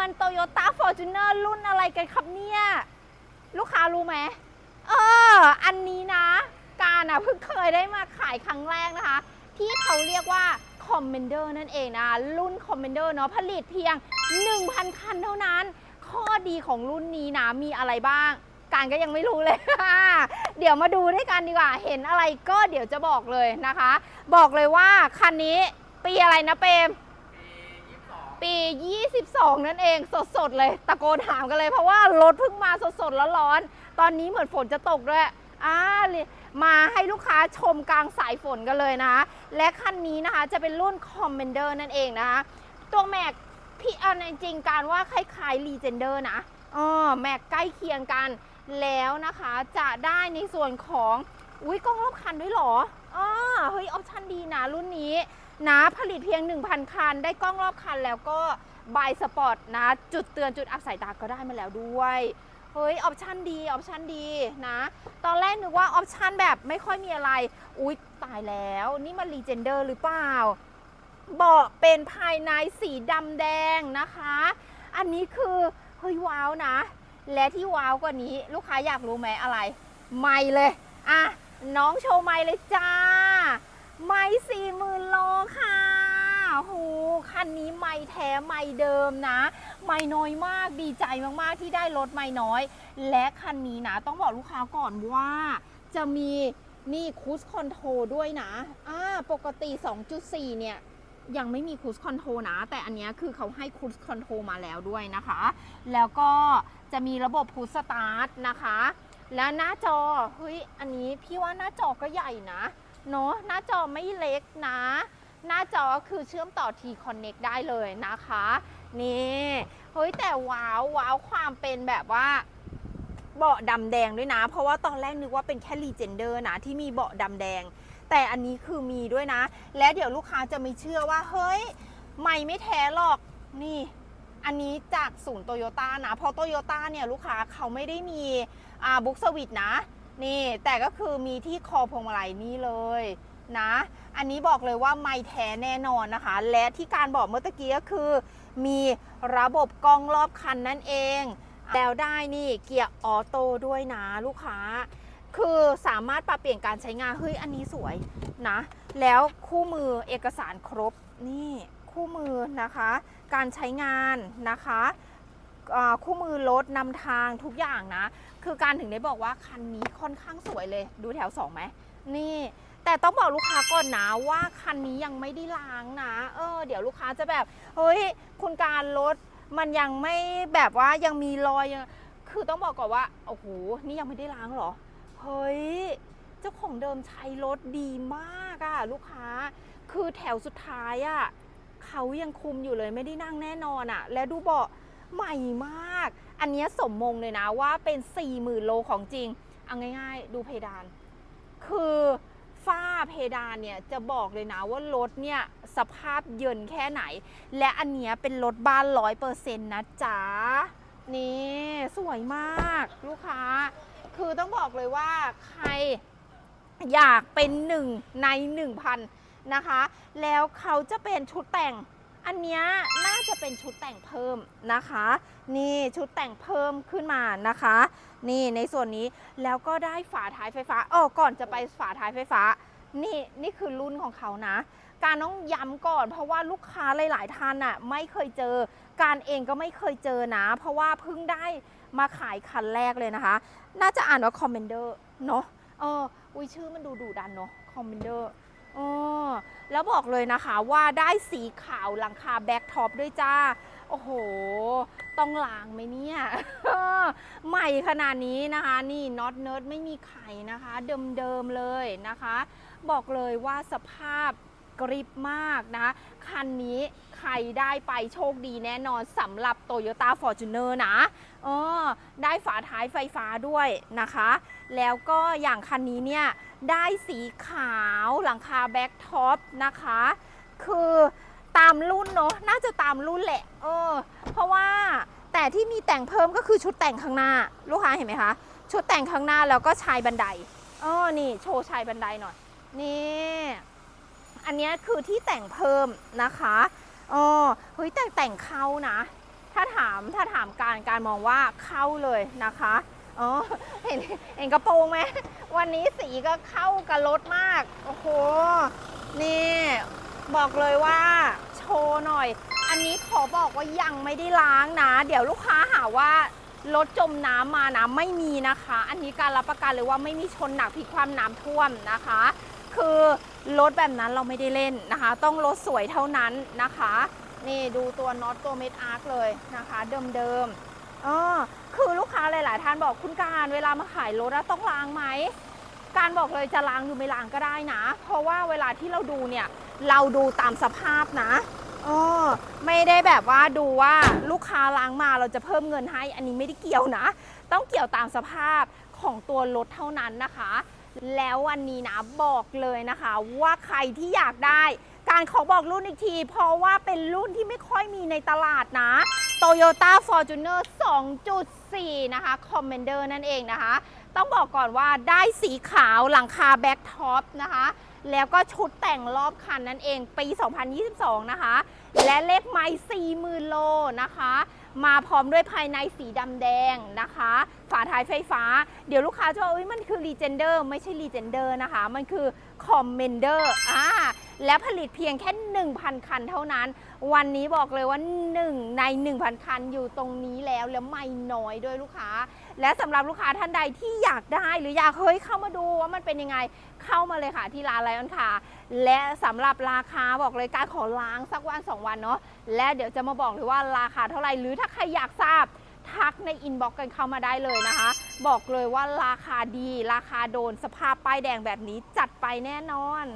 มันโตโยต้าฟอร์จูเนอร์รุ่นอะไรกันครับเนี่ย ลูกค้ารู้ไหมเออ อันนี้นะ การอะเพิ่งเคยได้มาขายครั้งแรกนะคะ ที่เขาเรียกว่า Commander นั่นเองนะ รุ่น Commander เนาะผลิตเพียง 1,000 คันเท่านั้น ข้อดีของรุ่นนี้นะ มีอะไรบ้าง การก็ยังไม่รู้เลย เดี๋ยวมาดูด้วยกันดีกว่า เห็นอะไรก็เดี๋ยวจะบอกเลยนะคะ บอกเลยว่าคันนี้ปีอะไรนะเปม ปี 22 นั่นเองสดๆเลย ตะโกนถามกันเลยเพราะว่ารถเพิ่งมาสดๆแล้วร้อนๆตอนนี้เหมือนฝนจะตกด้วยอ่ามาให้ลูกค้าชมกลางสายฝนกันเลยนะคะและคันนี้นะคะจะเป็นรุ่น Commander นั่นเองนะคะ ตัวแม็กพี่เอาจริงการว่าคล้ายๆ Legender นะอ๋อแม็กใกล้เคียงกันแล้วนะคะจะได้ในส่วนของ อุ้ยกล้องรอบคันด้วยหรออ๋อเฮ้ยออปชั่นดีนะรุ่นนี้ นะผลิตเพียง 1,000 คัน ได้กล้องรอบคันแล้วก็บายสปอร์ตนะ จุดเตือนจุดอับสายตาก็ได้มาแล้วด้วยเฮ้ยออปชันดีออปชันดีนะ ตอนแรกนึกว่าออปชันแบบไม่ค่อยมีอะไร อุ๊ย ตายแล้ว นี่มันรีเจนเดอร์หรือเปล่า เบาะเป็นภายในสีดำแดงนะคะ อันนี้คือ เฮ้ย ว้าวนะ และที่ว้าวกว่านี้ลูกค้าอยากรู้ไหมอะไร ไม่เลย อะ น้องโชว์ไม่เลยจ้า ไม่สี่หมื่นโลค่ะโหคันนี้ไม่แท้ไม่เดิมนะ ไม่น้อยมากดีใจมากๆที่ได้รถไม่น้อย และคันนี้นะ ต้องบอกลูกค้าก่อนว่าจะมีนี่คูสคอนโทรด้วยนะอ่าปกติ 2.4 เนี่ย ยังไม่มีคูสคอนโทรนะ แต่อันนี้คือเขาให้คูสคอนโทรมาแล้วด้วยนะคะ แล้วก็จะมีระบบพุชสตาร์ทนะคะ และหน้าจอ เฮ้ย อันนี้พี่ว่าหน้าจอก็ใหญ่นะ เนาะหน้าจอไม่เล็กนะ หน้าจอคือเชื่อมต่อ T Connect ได้เลยนะคะ นี่เฮ้ยแต่ว้าวว้าวความเป็นแบบว่าเบาะดำแดงด้วยนะ เพราะว่าตอนแรกนึกว่าเป็นแค่รีเจนเดอร์นะ ที่มีเบาะดำแดง แต่อันนี้คือมีด้วยนะ และเดี๋ยวลูกค้าจะไม่เชื่อว่า เฮ้ย ไม่ไม่แท้หรอกนี่ อันนี้จากศูนย์โตโยต้านะ เพราะโตโยต้าเนี่ยลูกค้าเขาไม่ได้มีอ่าบุ๊กสวิตนะ นี่แต่ก็คือมีที่คอพวงมาลัยนี่เลยนะ อันนี้บอกเลยว่าไม่แท้แน่นอนนะคะ และที่การบอกเมื่อกี้ก็คือ มีระบบกล้องรอบคันนั่นเอง แล้วได้นี่เกียร์ออโต้ด้วยนะลูกค้า คือสามารถปรับเปลี่ยนการใช้งานเฮ้ยอันนี้สวยนะ แล้วคู่มือเอกสารครบนี่คู่มือนะคะ การใช้งานนะคะ คู่มือรถนำทางทุกอย่างนะ คือการถึงได้บอกว่าคันนี้ค่อนข้างสวยเลย ดูแถว2ไหมนี่ แต่ต้องบอกลูกค้าก่อนนะว่าคันนี้ยังไม่ได้ล้างนะ เออ เดี๋ยวลูกค้าจะแบบเฮ้ยคุณการรถมันยังไม่แบบว่ายังมีรอยยังคือต้องบอกก่อนว่าโอ้โหนี่ยังไม่ได้ล้างเหรอเฮ้ยเจ้าของเดิมใช้รถดีมากอะลูกค้า คือแถวสุดท้ายอะเขายังคุมอยู่เลยไม่ได้นั่งแน่นอนอะและดูเบาะ ใหม่มาก อันนี้สมมงเลยนะว่าเป็น 4 0,000 โลของจริง เอาง่ายๆ ดูเพดาน คือฝ้าเพดานเนี่ยจะบอกเลยนะว่ารถเนี่ยสภาพเยินแค่ไหน และอันเนี้ยเป็นรถบ้านร้อยเปอร์เซ็นต์นะจ๊ะ นี่สวยมากลูกค้า คือต้องบอกเลยว่าใครอยากเป็นหนึ่งใน 1,000 นะคะ แล้วเขาจะเป็นชุดแต่ง อันนี้น่าจะเป็นชุดแต่งเพิ่มนะคะ นี่ชุดแต่งเพิ่มขึ้นมานะคะ นี่ในส่วนนี้แล้วก็ได้ฝาท้ายไฟฟ้าอ๋อก่อนจะไปฝาท้ายไฟฟ้า นี่นี่คือรุ่นของเขานะ การต้องย้ำก่อน เพราะว่าลูกค้าหลาย ๆท่านอะไม่เคยเจอ การเองก็ไม่เคยเจอนะ เพราะว่าเพิ่งได้มาขายคันแรกเลยนะคะ น่าจะอ่านว่า Commander เนอะเอออุ้ยชื่อมันดูดุดันเนอะ Commander เอ อแล้วบอกเลยนะคะว่าได้สีขาวหลังคาแบ็กท็อปด้วยจ้า โอ้โห ต้องล้างไหมเนี่ย ใหม่ขนาดนี้นะคะ นี่น็อตเนิร์ดไม่มีไข่นะคะ เดิมๆเลยนะคะ บอกเลยว่าสภาพ กริบมากนะคะคันนี้ใครได้ไปโชคดีแน่นอนสำหรับ Toyota Fortuner นะเออได้ฝาท้ายไฟฟ้าด้วยนะคะ แล้วก็อย่างคันนี้เนี่ย ได้สีขาวหลังคาแบ็กท็อปนะคะ คือตามรุ่นเนาะน่าจะตามรุ่นแหละเออเพราะว่าแต่ที่มีแต่งเพิ่มก็คือชุดแต่งข้างหน้า ลูกค้าเห็นไหมคะ ชุดแต่งข้างหน้าแล้วก็ชายบันไดอ๋อนี่โชว์ชายบันไดหน่อย นี่ อันนี้คือที่แต่งเพิ่มนะคะอ๋อเฮ้ยแต่แต่งเข้านะ ถ้าถามถ้าถามการการมองว่าเข้าเลยนะคะอ๋อเห็นเห็นกระโปรงไหมวันนี้สีก็เข้ากับรถมาก โอ้โห นี่บอกเลยว่าโชว์หน่อย อันนี้ขอบอกว่ายังไม่ได้ล้างนะ เดี๋ยวลูกค้าหาว่ารถจมน้ำมานะไม่มีนะคะ อันนี้การรับประกันเลยว่าไม่มีชนหนักพลิกความน้ำท่วมนะคะ คือ รถแบบนั้นเราไม่ได้เล่นนะคะ ต้องรถสวยเท่านั้นนะคะ นี่ดูตัวน็อตตัวเม็ดอาร์คเลยนะคะ เดิมๆเออคือลูกค้าหลาย ๆ ท่านบอกคุณการเวลามาขายรถอะต้องล้างไหมการบอกเลยจะล้างหรือไม่ล้างก็ได้นะ เพราะว่าเวลาที่เราดูเนี่ยเราดูตามสภาพนะเออไม่ได้แบบว่าดูว่าลูกค้าล้างมาเราจะเพิ่มเงินให้ อันนี้ไม่ได้เกี่ยวนะ ต้องเกี่ยวตามสภาพของตัวรถเท่านั้นนะคะ แล้ววันนี้นะบอกเลยนะคะว่าใครที่อยากได้ การขอบอกรุ่นอีกที เพราะว่าเป็นรุ่นที่ไม่ค่อยมีในตลาดนะ Toyota Fortuner 2.4 นะคะ Commander นั่นเองนะคะ ต้องบอกก่อนว่าได้สีขาวหลังคาแบ็กท็อปนะคะ แล้วก็ชุดแต่งรอบคันนั่นเองปี 2022 นะคะ และเลขไม้40,000 โลนะคะ มาพร้อมด้วยภายในสีดำแดงนะคะ ฝาท้ายไฟฟ้า เดี๋ยวลูกค้าจะว่าเอ้ยมันคือลีเจนเดอร์ไม่ใช่ลีเจนเดอร์นะคะ มันคือคอมเมนเดอร์อ่า และผลิตเพียงแค่ 1,000 คันเท่านั้น วันนี้บอกเลยว่า 1 ใน 1,000 คันอยู่ตรงนี้แล้วแล้วไม่น้อยด้วยลูกค้า และสำหรับลูกค้าท่านใดที่อยากได้หรืออยากเฮ้ยเข้ามาดูว่ามันเป็นยังไงเข้ามาเลยค่ะที่ร้านไลออนค่ะ และสำหรับราคาบอกเลยการขอล้างสักวัน 2 วันเนาะและเดี๋ยวจะมาบอกเลยว่าราคาเท่าไหร่หรือถ้าใครอยากทราบทักในอินบ็อกซ์กันเข้ามาได้เลยนะคะ บอกเลยว่าราคาดี ราคาโดนสภาพป้ายแดงแบบนี้จัดไปแน่นอน